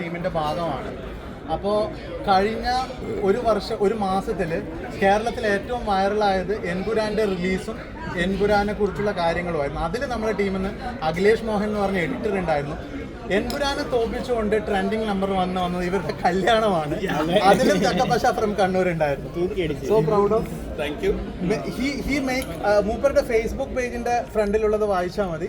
ടീമിന്റെ ഭാഗമാണ്. അപ്പോൾ കഴിഞ്ഞ ഒരു വർഷം ഒരു മാസത്തിൽ കേരളത്തിൽ ഏറ്റവും വൈറലായത് എൻപുരാന്റെ റിലീസും എൻപുരാനെ കുറിച്ചുള്ള കാര്യങ്ങളുമായിരുന്നു. അതിൽ നമ്മുടെ ടീമിൽ നിന്ന് അഖിലേഷ് മോഹൻ എന്ന് പറഞ്ഞ എഡിറ്റർ ഉണ്ടായിരുന്നു. എൻപുരാനെ തോപ്പിച്ചുകൊണ്ട് ട്രെൻഡിങ് നമ്പർ വന്ന് വന്നത് ഇവരുടെ കല്യാണമാണ്. അതിലും ചക്കപ്പശ ഫ്രം കണ്ണൂർ ഉണ്ടായിരുന്നു so proud of thank you he he make മൂപ്പരുടെ ഫേസ്ബുക്ക് പേജിന്റെ ഫ്രണ്ടിലുള്ളത് വായിച്ചാൽ മതി.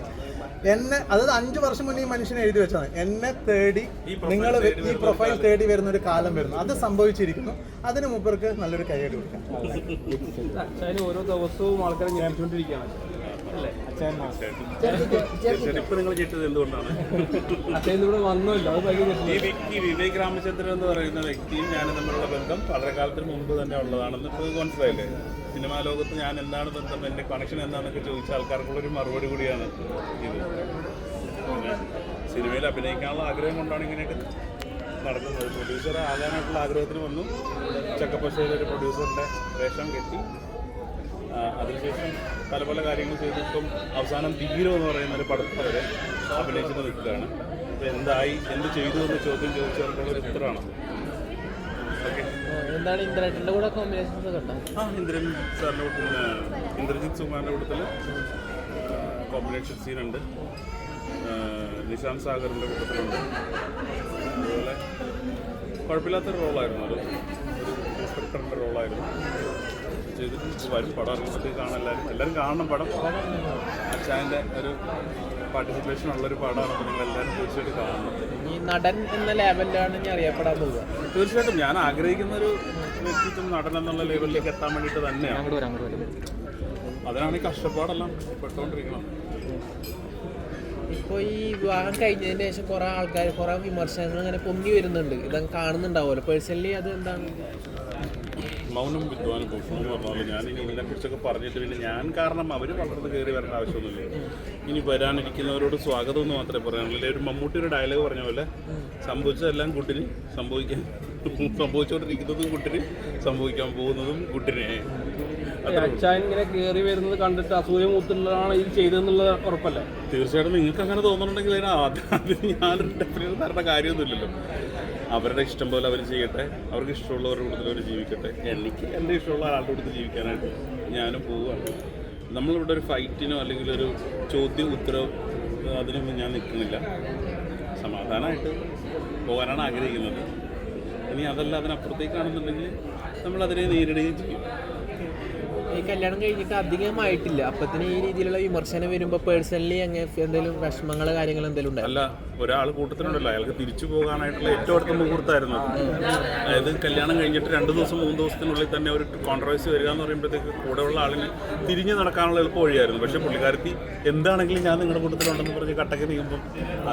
എന്നെ അതായത് അഞ്ചു വർഷം മുന്നേ ഈ മനുഷ്യനെ എഴുതി വെച്ചതാണ്. എന്നെ തേടി നിങ്ങൾ ഈ പ്രൊഫൈൽ തേടി വരുന്ന ഒരു കാലം. വരുന്നു. അത് സംഭവിച്ചിരിക്കുന്നു. അതിന് മുമ്പർക്ക് നല്ലൊരു കൈയടി കൊടുക്കാം ഓരോ ദിവസവും ആൾക്കാരെ ഞെട്ടിച്ചോണ്ടിരിക്കുകയാണ് നിങ്ങൾ എന്തുകൊണ്ടാണ്? ഈ വ്യക്തി വിവേക് രാമചന്ദ്രൻ എന്ന് പറയുന്ന വ്യക്തിയും ഞാനും തമ്മിലുള്ള ബന്ധം വളരെ കാലത്തിന് മുമ്പ് തന്നെ ഉള്ളതാണെന്ന് ഇപ്പോൾ മനസ്സിലായില്ലേ? സിനിമാ ലോകത്ത് ഞാൻ എന്താണ് ബന്ധം എന്റെ കണക്ഷൻ എന്താണെന്നൊക്കെ ചോദിച്ച ആൾക്കാർക്കുള്ള ഒരു മറുപടി കൂടിയാണ് ഇത്. സിനിമയിൽ അഭിനയിക്കാനുള്ള ആഗ്രഹം കൊണ്ടാണ് ഇങ്ങനെയൊക്കെ നടക്കുന്നത്. പ്രൊഡ്യൂസർ ആകാനായിട്ടുള്ള ആഗ്രഹത്തിന് വന്നു. ചക്കപ്പശയിൽ ഒരു പ്രൊഡ്യൂസറിന്റെ വേഷം കെട്ടി അതിനുശേഷം പല പല കാര്യങ്ങൾ ചെയ്ത് ഇപ്പം അവസാനം ധീരോ എന്ന് പറയുന്ന ഒരു പടത്തിൽ വരെ അഭിനയിച്ചിട്ട് നിൽക്കുകയാണ് അപ്പോൾ എന്തായി എന്ത് ചെയ്തു എന്ന് ചോദ്യം ചോദിച്ചവർക്കുള്ള ഒരു ഉത്തരമാണ് എന്താണ് ഇന്ദ്രേട്ടന്റെ കൂടെ കോമ്പിനേഷൻസ് ആ ഇന്ദ്രൻ സാറിന്റെ കൂട്ടത്തിൽ ഇന്ദ്രജിത് സുമാറിന്റെ കൂട്ടത്തിൽ കോമ്പിനേഷൻ സീനുണ്ട് നിശാന്ത് സാഗറിന്റെ കൂട്ടത്തിലുണ്ട് അതുപോലെ കുഴപ്പമില്ലാത്തൊരു റോളായിരുന്നു അത്. ഒരു ഇൻസ്പെക്ടറിന്റെ റോളായിരുന്നു ചെയ്തിട്ട് വരും പടം ഇറങ്ങുമ്പോഴത്തേക്ക് കാണാൻ എല്ലാവരും എല്ലാവരും കാണണം പടം. അച്ഛന്റെ ഒരു പാർട്ടിസിപ്പേഷൻ ഉള്ളൊരു പടമാണ് അപ്പോൾ നിങ്ങൾ എല്ലാവരും തീർച്ചയായിട്ടും കാണണം. ഈ നടൻ എന്ന ലെവലിലാണ് ഞാൻ അറിയപ്പെടാൻ പോവുക. തീർച്ചയായിട്ടും ഞാൻ ആഗ്രഹിക്കുന്ന ഒരു വ്യക്തിത്വം നടൻ എന്നുള്ള ലെവലിലേക്ക് എത്താൻ വേണ്ടിയിട്ട് തന്നെയാണ്. അതിനാണ് ഈ കഷ്ടപ്പാടെല്ലാം പെട്ടുകൊണ്ടിരിക്കണം ഇപ്പോൾ ഈ വിവാഹം കഴിഞ്ഞതിന് ശേഷം കുറേ ആൾക്കാർ കുറേ വിമർശനങ്ങൾ അങ്ങനെ പൊങ്ങി വരുന്നുണ്ട്. ഇതങ്ങ് കാണുന്നുണ്ടാവുമല്ലോ. പേഴ്സണലി അത് എന്താണ്? മൗനം വിദ്വാനും ഭൂഷണം എന്ന് പറഞ്ഞാൽ ഞാൻ ഇനി ഇതിനെക്കുറിച്ചൊക്കെ പറഞ്ഞിട്ട് പിന്നെ ഞാൻ കാരണം അവർ വളർന്ന് കയറി വരേണ്ട ആവശ്യമൊന്നുമില്ല. ഇനി വരാനിരിക്കുന്നവരോട് സ്വാഗതം എന്ന് മാത്രമേ പറയാനുള്ളൂ. ഒരു മമ്മൂട്ടിയുടെ ഡയലോഗ് പറഞ്ഞ പോലെ സംഭവിച്ചതെല്ലാം കുട്ടിന് സംഭവിക്കാൻ സംഭവിച്ചുകൊണ്ടിരിക്കുന്നതും കുട്ടിന് സംഭവിക്കാൻ പോകുന്നതും കുട്ടിനെ. അച്ഛൻ ഇങ്ങനെ കയറി വരുന്നത് കണ്ടിട്ട് അസൂയ മൂത്തുള്ളതാണ് ഇത് ചെയ്തതെന്നുള്ളത് ഉറപ്പല്ല? തീർച്ചയായിട്ടും നിങ്ങൾക്ക് അങ്ങനെ തോന്നുന്നുണ്ടെങ്കിൽ അതിന് ഞാൻ ഞാനൊരു ഡെഫിനറ്റ് തരേണ്ട കാര്യമൊന്നുമില്ലല്ലോ. അവരുടെ ഇഷ്ടം പോലെ അവർ ചെയ്യട്ടെ. അവർക്ക് ഇഷ്ടമുള്ളവരുടെ കൂട്ടത്തിൽ അവർ ജീവിക്കട്ടെ. എനിക്ക് എന്റെ ഇഷ്ടമുള്ള ആളുടെ കൂട്ടത്തിൽ ജീവിക്കാനായിട്ട് ഞാനും പോവുകയാണ്. നമ്മളിവിടെ ഒരു ഫൈറ്റിനോ അല്ലെങ്കിൽ ഒരു ചോദ്യം ഉത്തരവ് അതിനൊന്നും ഞാൻ നിൽക്കുന്നില്ല. സമാധാനമായിട്ട് പോകാനാണ് ആഗ്രഹിക്കുന്നത്. ഇനി അതല്ല അതിനപ്പുറത്തേക്കാണെന്നുണ്ടെങ്കിൽ നമ്മൾ അതിനെ നേരിടുകയും ചെയ്യും. കല്യാണം കഴിഞ്ഞിട്ട് അധികമായിട്ടില്ല. അപ്പത്തിന് ഈ രീതിയിലുള്ള വിമർശനം വരുമ്പോൾ പേഴ്സണലി അങ്ങനെ എന്തെങ്കിലും വിഷമങ്ങൾ കാര്യങ്ങൾ എന്തെങ്കിലും അല്ല ഒരാൾ കൂട്ടത്തിലുണ്ടല്ലോ. അയാൾക്ക് തിരിച്ചു പോകാനായിട്ടുള്ള ഏറ്റവും അടുത്ത മുഹൂർത്തമായിരുന്നു അതായത് കല്യാണം കഴിഞ്ഞിട്ട് രണ്ട് ദിവസം മൂന്ന് ദിവസത്തിനുള്ളിൽ തന്നെ ഒരു കോൺട്രവേഴ്സി വരിക എന്ന് പറയുമ്പോഴത്തേക്ക് കൂടെയുള്ള ആളിന് തിരിഞ്ഞു നടക്കാനുള്ള എളുപ്പ വഴിയായിരുന്നു. പക്ഷേ പുള്ളിക്കാരത്തി എന്താണെങ്കിലും ഞാൻ നിങ്ങളുടെ കൂട്ടത്തിലുണ്ടെന്ന് പറഞ്ഞ് കട്ടക്ക് നീങ്ങുമ്പോൾ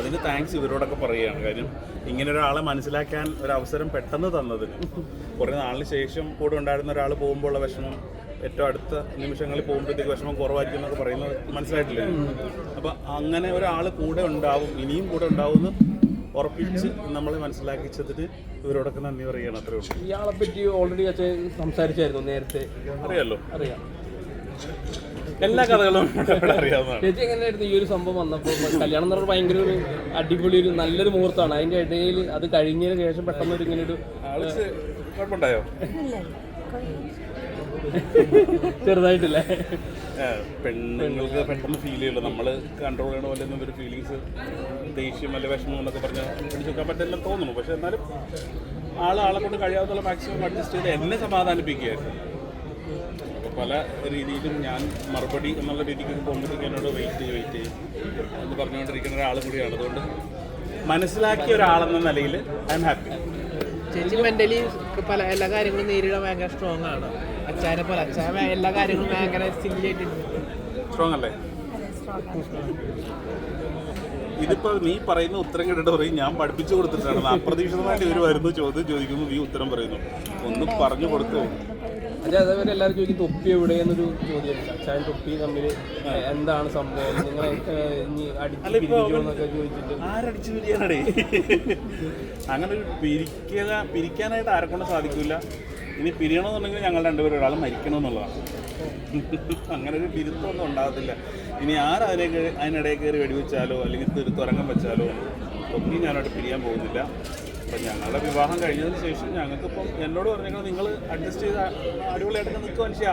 അതിന് താങ്ക്സ് ഇവരോടൊക്കെ പറയുകയാണ്. കാര്യം ഇങ്ങനെ ഒരാളെ മനസ്സിലാക്കാൻ ഒരു അവസരം പെട്ടെന്ന് തന്നതിന്. കുറേ നാളിന് ശേഷം കൂടെ ഉണ്ടായിരുന്ന ഒരാൾ പോകുമ്പോഴുള്ള വിഷമം ഏറ്റവും അടുത്ത നിമിഷങ്ങളിൽ പോകുമ്പോഴത്തേക്ക് വിഷമം കുറവായിരിക്കും എന്നൊക്കെ പറയുന്നത് മനസ്സിലായിട്ടില്ല? അപ്പോൾ അങ്ങനെ ഒരാൾ കൂടെ ഉണ്ടാവും ഇനിയും കൂടെ ഉണ്ടാവുമെന്ന് ഉറപ്പിച്ച് നമ്മൾ മനസ്സിലാക്കിച്ചതിന് ഇവരോടൊക്കെ നന്ദി പറയുകയാണ്. അത്രേ ഉള്ളൂ. ഇയാളെ പറ്റി ഓൾറെഡി അച്ഛൻ സംസാരിച്ചായിരുന്നു നേരത്തെ. അറിയാലോ? അറിയാം. എല്ലാ കഥകളും ചേച്ചി എങ്ങനെയായിരുന്നു ഈ ഒരു സംഭവം വന്നപ്പോൾ? കല്യാണം എന്ന് പറഞ്ഞാൽ ഭയങ്കര ഒരു അടിപൊളി ഒരു നല്ലൊരു മുഹൂർത്തമാണ്. അതിന്റെ ഇടയിൽ അത് കഴിഞ്ഞതിന് ശേഷം പെട്ടെന്ന് ഒരു ഇങ്ങനെ ഒരു കുഴപ്പമുണ്ടായോ? ചെറുതായിട്ടില്ലേ? പെണ്ണുങ്ങൾക്ക് പെട്ടെന്ന് ഫീൽ ചെയ്യുള്ളൂ നമ്മൾ കൺട്രോൾ ചെയ്യണ പോലെ ഒന്നും ഒരു ഫീലിങ്സ് ദേഷ്യം അല്ലെ വിഷമം എന്നൊക്കെ പറഞ്ഞാൽ പിടിച്ചെടുക്കാൻ പറ്റില്ല തോന്നുന്നു. പക്ഷെ എന്നാലും ആൾ ആളെ കൊണ്ട് കഴിയാത്തുള്ള മാക്സിമം അഡ്ജസ്റ്റ് ചെയ്ത് എന്നെ സമാധാനിപ്പിക്കുകയായിരുന്നു. പല രീതിയിലും ഞാൻ മറുപടി എന്നുള്ള രീതിക്ക് പോകുമ്പോഴത്തേക്ക് എന്നോട് വെയിറ്റ് ചെയ്ത് വെയിറ്റ് ചെയ്യും എന്ന് പറഞ്ഞുകൊണ്ടിരിക്കുന്ന ഒരാൾ കൂടിയാണ്. അതുകൊണ്ട് മനസ്സിലാക്കിയ ഒരാളെന്ന നിലയിൽ ഐ എം ഹാപ്പി ചേച്ചി മെന്റലി പല എല്ലാ കാര്യങ്ങളും നേരിടാൻ ഭയങ്കര സ്ട്രോങ് ആണ്. അച്ഛനെ പോലെ. അച്ഛൻ എല്ലാ കാര്യങ്ങളും ഭയങ്കര സ്ട്രോങ് അല്ലേ? ഇതിപ്പോ നീ പറയുന്ന ഉത്തരം കേട്ടിട്ട് പറയും ഞാൻ പഠിപ്പിച്ചു കൊടുത്തിട്ടാണ്. അപ്രതീക്ഷിതമായിട്ട് ഇവർ വരുന്നു ചോദ്യം ചോദിക്കുന്നു നീ ഉത്തരം പറയുന്നു. ഒന്ന് പറഞ്ഞു കൊടുത്തു. അച്ഛൻ അതേപോലെ എല്ലാവരും ചോദിക്കും തൊപ്പി എവിടെ എന്നൊരു ചോദ്യമുണ്ട്. അച്ഛൻ തൊപ്പി തമ്മിൽ എന്താണ് സംഭവം? നിങ്ങൾ ഇനി അടിച്ച് പിരിക്കുമോ എന്നൊക്കെ ചോദിച്ചിട്ട്. അങ്ങനെ ഒരു പിരിക്കുക പിരിക്കാനായിട്ട് ആരെക്കൊണ്ട് സാധിക്കില്ല ഇനി പിരിയണമെന്നുണ്ടെങ്കിൽ ഞങ്ങൾ രണ്ടുപേരും ഒരാൾ മരിക്കണമെന്നുള്ളതാണ് അങ്ങനെ ഒരു പിരുത്തമൊന്നും ഉണ്ടാകത്തില്ല. ഇനി ആരതിനെ അതിനിടയിൽ കയറി വെടിവെച്ചാലോ അല്ലെങ്കിൽ തുരങ്കം വെച്ചാലോ ഒന്നും ഞാനോട്ട് പിരിയാൻ പോകുന്നില്ല. അപ്പം ഞങ്ങളുടെ വിവാഹം കഴിഞ്ഞതിന് ശേഷം ഞങ്ങൾക്കിപ്പം എന്നോട് പറഞ്ഞാൽ നിങ്ങൾ അഡ്ജസ്റ്റ് ചെയ്ത് അടിപൊളിയായിട്ട് നിൽക്കുക മനുഷ്യാ.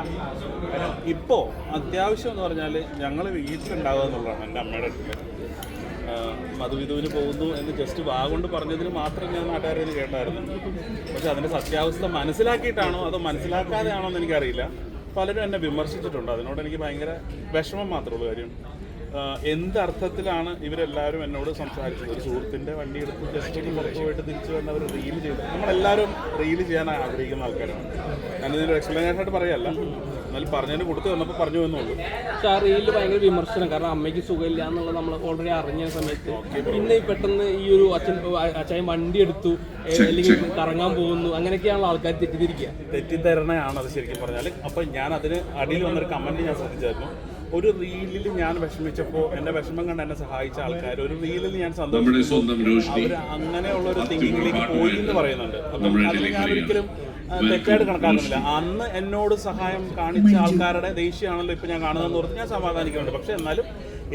കാരണം ഇപ്പോൾ അത്യാവശ്യം എന്ന് പറഞ്ഞാൽ ഞങ്ങൾ വീട്ടിലുണ്ടാവുക എന്നുള്ളതാണ് എന്റെ അമ്മയുടെ അടുത്ത് മധുവിധുവിന് പോകുന്നു എന്ന് ജസ്റ്റ് വാ കൊണ്ട് പറഞ്ഞതിന് മാത്രം ഞാൻ നാട്ടുകാരിൽ നിന്ന് കേട്ടായിരുന്നു. പക്ഷെ അതിന്റെ സത്യാവസ്ഥ മനസ്സിലാക്കിയിട്ടാണോ അതോ മനസ്സിലാക്കാതെയാണോ എന്ന് എനിക്കറിയില്ല. പലരും എന്നെ വിമർശിച്ചിട്ടുണ്ട്. അതിനോട് എനിക്ക് ഭയങ്കര വിഷമം മാത്രമേ ഉള്ളൂ കാര്യം. ആഹ് എന്ത് അർത്ഥത്തിലാണ് ഇവരെല്ലാവരും എന്നോട് സംസാരിച്ചത്? ഒരു സുഹൃത്തിന്റെ വണ്ടി എടുത്ത് ജസ്റ്റ് ഒന്ന് പുറത്ത് പോയിട്ട് തിരിച്ചു വന്നവർ റീൽ ചെയ്തു. നമ്മളെല്ലാവരും റീൽ ചെയ്യാൻ ആഗ്രഹിക്കുന്ന ആൾക്കാരാണ്. ഞാനിതിന്റെ എക്സ്പ്ലനേഷൻ ആയിട്ട് പറയല്ല. എന്നാലും പറഞ്ഞതിന് കൊടുത്തു വന്നപ്പോൾ പറഞ്ഞു എന്നുള്ളൂ പക്ഷെ ആ റീലിൽ ഭയങ്കര വിമർശനം. കാരണം അമ്മയ്ക്ക് സുഖമില്ല എന്നുള്ളത് നമ്മൾ ഓൾറെഡി അറിഞ്ഞ സമയത്ത്. പിന്നെ ഈ പെട്ടെന്ന് ഈ ഒരു അച്ഛൻ അച്ഛൻ വണ്ടി എടുത്തു. അല്ലെങ്കിൽ കറങ്ങാൻ പോകുന്നു. അങ്ങനെയൊക്കെയാണല്ലോ ആൾക്കാർ തെറ്റിദ്ധരിക്കുക. തെറ്റിദ്ധരണയാണ് അത് ശരിക്കും പറഞ്ഞാൽ അപ്പം ഞാൻ അതിന് അടിയിൽ വന്നൊരു കമന്റ് ഞാൻ ശ്രദ്ധിച്ചായിരുന്നു. ഒരു റീലിൽ ഞാൻ വിഷമിച്ചപ്പോൾ എന്റെ വിഷമം കണ്ട് എന്നെ സഹായിച്ച ആൾക്കാർ ഒരു റീലിൽ ഞാൻ നമ്മുടെ സ്വന്തം സന്തോഷിച്ചു അവർ അങ്ങനെയുള്ള ഒരു തിങ്കിങ്ങിലേക്ക് പോയി എന്ന് പറയുന്നുണ്ട്. അപ്പം നമ്മുടെ അതിൽ ഞാൻ ഒരിക്കലും തെറ്റായിട്ട് കണക്കാക്കുന്നില്ല. അന്ന് എന്നോട് സഹായം കാണിച്ച ആൾക്കാരുടെ ദേഷ്യമാണല്ലോ ഇപ്പൊ ഞാൻ കാണുന്നതെന്ന് ഓർത്ത് ഞാൻ സമാധാനിക്കുന്നുണ്ട്. പക്ഷെ എന്നാലും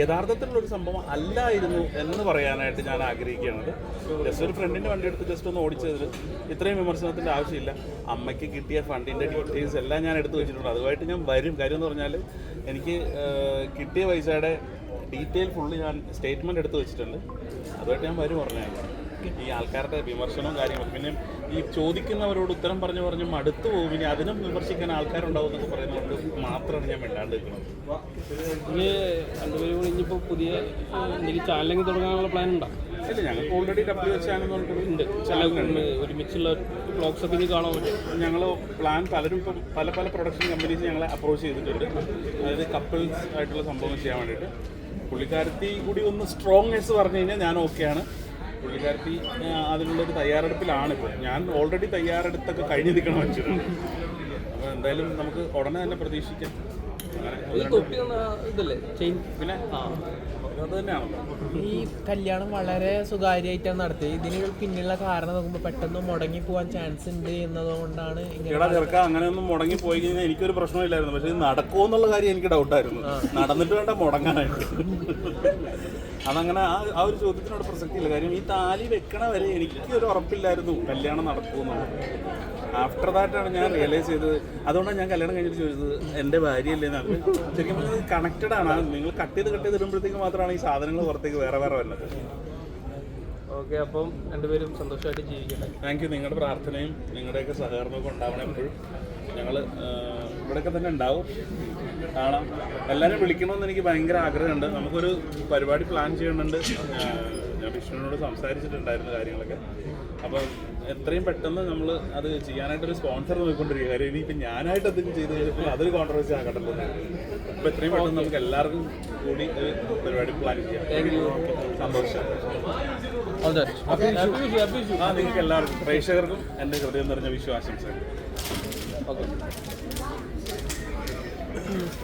യഥാർത്ഥത്തിലുള്ള ഒരു സംഭവം അല്ലായിരുന്നു എന്ന് പറയാനായിട്ട് ഞാൻ ആഗ്രഹിക്കുകയാണത് ജസ്റ്റ് ഒരു ഫ്രണ്ടിന്റെ വണ്ടി എടുത്ത് ജസ്റ്റ് ഒന്ന് ഓടിച്ചതിൽ ഇത്രയും വിമർശനത്തിന്റെ ആവശ്യമില്ല. അമ്മയ്ക്ക് കിട്ടിയ ഫണ്ടിന്റെ ഡീറ്റെയിൽസ് എല്ലാം ഞാൻ എടുത്തു വെച്ചിട്ടുണ്ട്. അതുമായിട്ട് ഞാൻ വരും. കാര്യം എന്ന് പറഞ്ഞാൽ എനിക്ക് കിട്ടിയ പൈസയുടെ ഡീറ്റെയിൽ ഫുള്ള് ഞാൻ സ്റ്റേറ്റ്മെന്റ് എടുത്ത് വെച്ചിട്ടുണ്ട്. അതുമായിട്ട് ഞാൻ വരും പറഞ്ഞാൽ ഈ ആൾക്കാരുടെ വിമർശനവും കാര്യങ്ങളും. പിന്നെ ഈ ചോദിക്കുന്നവരോട് ഉത്തരം പറഞ്ഞു പറഞ്ഞു അടുത്തു പോകും. ഇനി അതിനും വിമർശിക്കാൻ ആൾക്കാരുണ്ടാവും എന്നൊക്കെ പറയുന്നതുകൊണ്ട് മാത്രമാണ് ഞാൻ മിണ്ടാണ്ട് നിൽക്കുന്നത് ഇനി രണ്ടുപേരും കൂടി ഇനിയിപ്പോൾ പുതിയ എന്തെങ്കിലും ചാനലെങ്കിൽ തുടങ്ങാനുള്ള പ്ലാൻ ഉണ്ടോ ഇല്ല ഞങ്ങൾക്ക് ഓൾറെഡി ഡബ്ല്യു എച്ച് ചില ഒരുമിച്ചുള്ള ബ്ലോഗ്സ് ഒക്കെ ഇനി കാണാൻ പറ്റും. ഞങ്ങൾ പ്ലാൻ പലരും ഇപ്പം പല പല പ്രൊഡക്ഷൻ കമ്പനീസ് ഞങ്ങളെ അപ്രോച്ച് ചെയ്തിട്ടുണ്ട്. അതായത് കപ്പിൾസ് ആയിട്ടുള്ള സംഭവം ചെയ്യാൻ വേണ്ടിയിട്ട്. പുള്ളിക്കാരത്തി കൂടി ഒന്ന് സ്ട്രോങ്നെസ് പറഞ്ഞു കഴിഞ്ഞാൽ ഞാൻ ഓക്കെയാണ് പുള്ളിക്കാരത്തി അതിനുള്ളൊരു തയ്യാറെടുപ്പിലാണ് ഇപ്പോൾ ഞാൻ ഓൾറെഡി തയ്യാറെടുത്തൊക്കെ കഴിഞ്ഞ് നിൽക്കണം വെച്ചിട്ടുണ്ട്. അപ്പോൾ എന്തായാലും നമുക്ക് ഉടനെ തന്നെ പ്രതീക്ഷിക്കാം. പിന്നെ? ഈ കല്യാണം വളരെ സ്വകാര്യമായിട്ടാണ് നടത്തിയത്. ഇതിന് പിന്നിലുള്ള കാരണം നോക്കുമ്പോൾ പെട്ടെന്ന് മുടങ്ങി പോവാൻ ചാൻസ് ഉണ്ട് എന്നതുകൊണ്ടാണ് എടാ ചെറുക്ക അങ്ങനെയൊന്നും മുടങ്ങി പോയി കഴിഞ്ഞാൽ എനിക്കൊരു പ്രശ്നമില്ലായിരുന്നു. പക്ഷെ ഇത് നടക്കുമോ എന്നുള്ള കാര്യം എനിക്ക് ഡൗട്ട് ആയിരുന്നു നടന്നിട്ട് വേണ്ട മുടങ്ങാനായിട്ട്. അതങ്ങനെ ആ ആ ഒരു ചോദ്യത്തിനോട് പ്രസക്തിയില്ല. കാര്യം ഈ താലി വെക്കണ വരെ എനിക്ക് ഒരു ഉറപ്പില്ലായിരുന്നു കല്യാണം നടക്കുമെന്നുള്ളത് ആഫ്റ്റർ ദാറ്റാണ് ഞാൻ റിയലൈസ് ചെയ്തത്. അതുകൊണ്ടാണ് ഞാൻ കല്യാണം കഴിഞ്ഞിട്ട് ചോദിച്ചത് എന്റെ ഭാര്യയല്ലേ എന്നാണ് ശരിക്കും പറഞ്ഞാൽ കണക്റ്റഡ് ആണ്. നിങ്ങൾ കട്ട് ചെയ്ത് കട്ട് ചെയ്ത് ഇടുമ്പോഴത്തേക്ക് മാത്രമാണ് ഈ സാധനങ്ങൾ പുറത്തേക്ക് വേറെ വേറെ വരുന്നത് ഓക്കെ അപ്പം രണ്ടുപേരും സന്തോഷമായിട്ട് ജീവിക്കട്ടെ. താങ്ക് യു നിങ്ങളുടെ പ്രാർത്ഥനയും നിങ്ങളുടെയൊക്കെ സഹകരണമൊക്കെ ഉണ്ടാവണം എപ്പോഴും. ഞങ്ങൾ ഇവിടെയൊക്കെ തന്നെ ഉണ്ടാവും. കാണാം. എല്ലാവരും വിളിക്കണമെന്ന് എനിക്ക് ഭയങ്കര ആഗ്രഹമുണ്ട്. നമുക്കൊരു പരിപാടി പ്ലാൻ ചെയ്യുന്നുണ്ട് ഞാൻ വിഷ്ണുവിനോട് സംസാരിച്ചിട്ടുണ്ടായിരുന്ന കാര്യങ്ങളൊക്കെ. അപ്പം എത്രയും പെട്ടെന്ന് നമ്മൾ അത് ചെയ്യാനായിട്ടൊരു സ്പോൺസർ നോക്കിക്കൊണ്ടിരിക്കുക. കാര്യം ഇനിയിപ്പോൾ ഞാനായിട്ട് എന്തെങ്കിലും ചെയ്ത് കഴിഞ്ഞപ്പോൾ അതൊരു കോൺട്രവേഴ്സി ആകട്ടല്ലോ അപ്പോൾ എത്രയും പെട്ടെന്ന് നമുക്ക് എല്ലാവർക്കും കൂടി ഒരു പരിപാടി പ്ലാൻ ചെയ്യാം. സന്തോഷം. ആ നിങ്ങൾക്ക് എല്ലാവർക്കും പ്രേക്ഷകർക്കും എന്റെ ഹൃദയം നിറഞ്ഞ വിശ്വാസംസകൾ ഓക്കെ